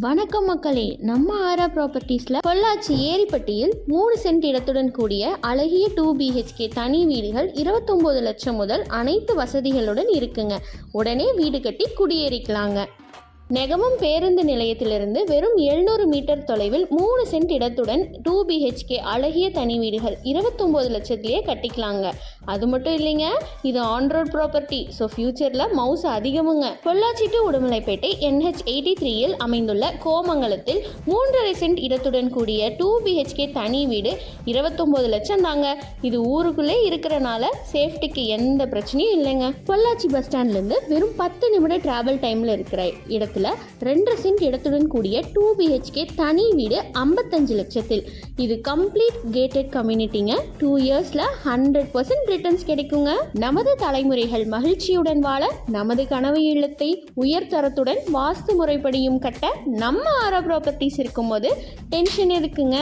வணக்கம் மக்களே. நம்ம ஆரா ப்ராப்பர்ட்டிஸில் பொள்ளாச்சி ஏரிப்பட்டியில் மூணு சென்ட் இடத்துடன் கூடிய அழகிய டூ பிஹெச்கே தனி வீடுகள் இருபத்தொம்போது லட்சம் முதல் அனைத்து வசதிகளுடன் இருக்குங்க. உடனே வீடு கட்டி குடியேறிக்கலாங்க. நெகமம் பேருந்து நிலையத்திலிருந்து வெறும் எழுநூறு மீட்டர் தொலைவில் மூணு சென்ட் இடத்துடன் டூ பிஹெச்கே அழகிய தனி வீடுகள் இருபத்தொம்போது லட்சத்திலேயே கட்டிக்கலாங்க. அது மட்டும் இல்லைங்க இது ஆன் ரோட் ப்ராப்பர்ட்டி ஸோ ஃபியூச்சரில் மவுஸ் அதிகமுங்க. Pollachi to Udumalaipettai NH eighty த்ரீயில் அமைந்துள்ள கோமங்கலத்தில் மூன்றரை சென்ட் இடத்துடன் கூடிய டூ பிஹெச்கே தனி வீடு இருபத்தொம்போது லட்சம் தாங்க. இது ஊருக்குள்ளே இருக்கிறனால சேஃப்டிக்கு எந்த பிரச்சனையும் இல்லைங்க. பொள்ளாச்சி பஸ் ஸ்டாண்ட்லேருந்து வெறும் பத்து நிமிட டிராவல் டைமில் இருக்கிற இடத்துல ரெண்டரை சென்ட் இடத்துடன் கூடிய டூ பிஹெச்கே தனி வீடு ஐம்பத்தஞ்சு லட்சத்தில். இது கம்ப்ளீட் கேட்டட் கம்யூனிட்டிங்க டூ இயர்ஸில் ஹண்ட்ரட் பர்சன்ட் ரிட்டர்ன்ஸ் கிடைக்குங்க. நமது தலைமுறைகள் மகிழ்ச்சியுடன் வாழ நமது கனவு இல்லத்தை உயர்தரத்துடன் வாஸ்து முறைப்படியும் கட்ட நம்ம ஆரோ ப்ராப்பர்ட்டிஸ் இருக்கும்போது டென்ஷன் எதுக்குங்க?